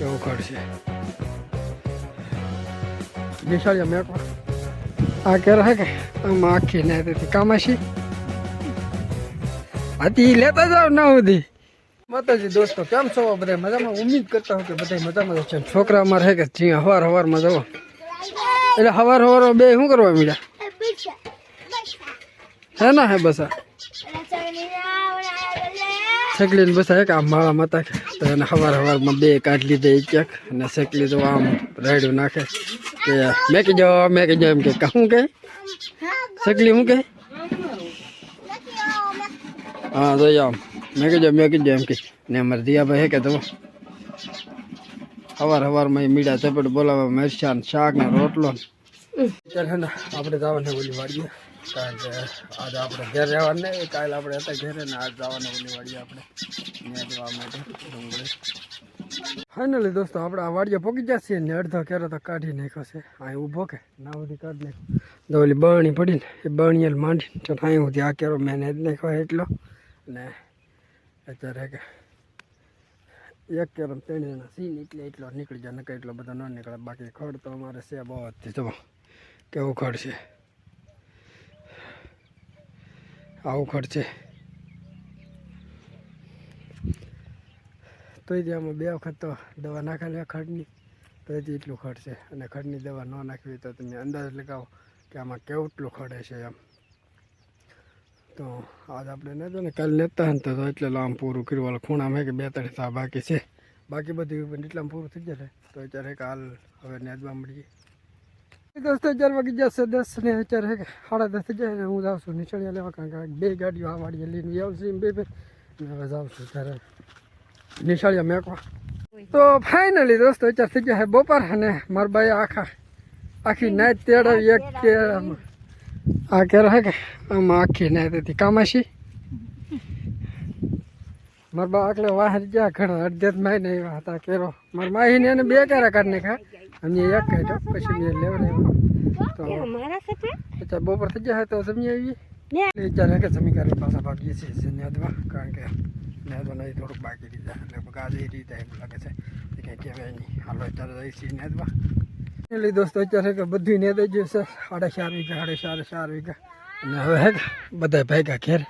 કેવું ખડશે નિશાળિયા મેકો આ કેરા હે કે? આમાં આખી ને તેથી કામાશી. આથી લેતા જાવ ના સુધી માતાજી દોસ્તો કેમ છો બધા? મજામાં? ઉમ્મીદ કરતા હો કે બધા મજામાં છે. છોકરા અમારે હે કે જી હવાર હવારમાં જવો એટલે હવાર હવાર બે શું કરવા મળ્યા હે ના હે બસ. આ સકલીને બસ હે કે આમ માળા માતા કે તો એને સવાર સવારમાં બે કાઢ લીધે એક એક અને સકલી તો આમ રાયડું નાખે. કે મેં કીધો મેકી કીધો એમ કે શું કહે સકલી શું કહે હા તો આમ મેં જાઓ મેં જાઓ એમ કે. ને અમારે દિયાભાઈ હે કે તો સવાર સવારમાં મીડા ચપટ બોલાવવા મરચાં ને શાક ને રોટલો ને. ચાલ હે ને આપણે જવાના ઓલી વાડીએ. કારણ કે આજે આપણે ઘેર રહેવાનું નહીં, કાલે આપણે હતા ઘેરે ને આજ જવાના ઓલી વાડીએ આપણે. ત્યાં જવા માટે ડુંગળી ફાઇનલી દોસ્તો, આપણે આ વાડીએ પોકી જશે ને અડધો કેરો તો કાઢી નાખ્યો છે. અહીં ઊભો કે ના બધી કાઢી નાખ્યો તો ઓલી બરણી પડીને એ બરણીએ માંડી તો અહીં સુધી આ કેરો મેં જ નાખ્યો એટલો. ને અત્યારે કે એક કેરો ત્રણ જણા સીન એટલે એટલો નીકળી જાય નકા એટલો બધો ન નીકળે. બાકી ખડ તો અમારે છે બહુ જ જો કેવું ખડ છે. આવું ખર્ચે. તોય જે આમાં બે વખત તો દવા નાખેલી ખડની, તો તે એટલું ખડશે. અને ખડની દવા ન નાખવી તો તમે અંદાજ લગાવો કે આમાં કેવટલું ખડે છે એમ. તો આજ આપણે ને તો ને, કાલે લેતા ને તો એટલે આમ પૂરું કર્યું. વાળું ખૂણામાં કે બે ત્રણ સા બાકી છે. બાકી બધું એટલામાં પૂરું થઈ જશે તો અત્યારે કાલ હવે નેજવા મળીએ. દોસ્તો ચાર વાગી જશે દસ ને અત્યારે કે સાડા દસ થઈ જાય ને હું જાઉં છું નીચળિયા લેવા કારણ કે બે ગાડીઓ આ વાડીએ લઈને આવશે બે બે ને હવે જાઉં છું ત્યારે નિશાળિયા મેકવા તો ફાઇનલી દોસ્તો અત્યારે થઈ ગયા બપોર અને મારા બાઈ આખા આખી નાઈટ તેડાવી એક કે આ કેરો હે કે આમાં આખી નાઈટ હતી કામાશી મારા બા આટલે વાહર ગયા ઘણા અડધેત માઈ ને એવા હતા કેરો મારા માહીને એને બે કેરા કાઢ નાખ્યા. અમને એક કાઢ્યો પછી મેં લેવડાવ્યો તો અચ્છા બપોર થઈ જાય તો સમજી આવી વિચારે કે સમી કરી પાછા ભાગીએ છીએ નેદવા કારણ કે નેદવા નહીં થોડુંક બાકી રીતે લગભગ આજે એ રીતે એમ લાગે છે. કે કંઈ કહેવાય નહીં. હાલો અત્યારે જઈએ છીએ નેદવા. એટલે દોસ્તો અત્યારે કે બધું નેદ જ છે. સાડા ચાર વીઘા સાડા ચાર ચાર વીઘા. અને હવે બધા ભેગા ઘેર.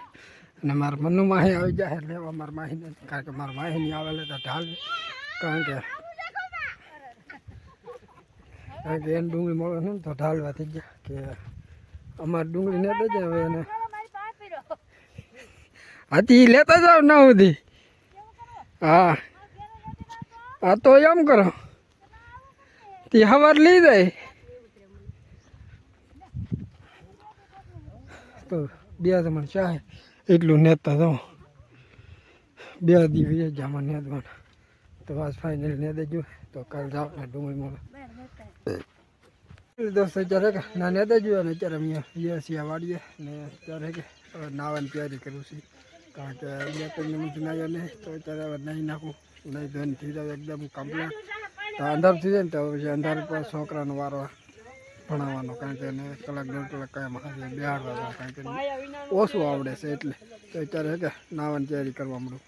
અને મારા મનનું માહી આવી જાય લેવા મારા માહીને કારણ કે મારા માહી નહીં આવેલા તો ઢાલ. કારણ કે કારણ કે એને ડુંગળી મળે ને તો ઢાલવા થઈ ગયા કે અમારે ડુંગળી ને દઈ હવે એને. હતી લેતા જાવ ના સુધી. હા. હા, તો એમ કરો. તે હવાર લઈ જાય. તો બે જમણ ચાહે. એટલું નેતા તો બે દિવસ જામાં નેતવાના તો આજ ફાઇનલ ને દેજો તો કાલ જાવ ને ડુંગળી મળે દોસ્તો ચારે કે ના ને દેજો અને અત્યારે અમે છીએ વાડીએ ને ત્યારે કે નાવાની તૈયારી કરું છું. કારણ કે બે ત્રણ મિનિટ નાહ્યો નહીં તો અત્યારે હવે નહીં નાખું. નહીં ધોઈને થઈ જાય એકદમ કમ્પ્લેટ તો અંધાર થઈ જાય ને તો પછી અંધાર પર છોકરાનો વારો. ભણાવવાનો, કારણ કે એને કલાક, દોઢ કલાક કાંઈ મહાજે બેહાડવા જાય કારણ કે ઓછું આવડે છે એટલે. તો અત્યારે કે નાવાની તૈયારી કરવા મળું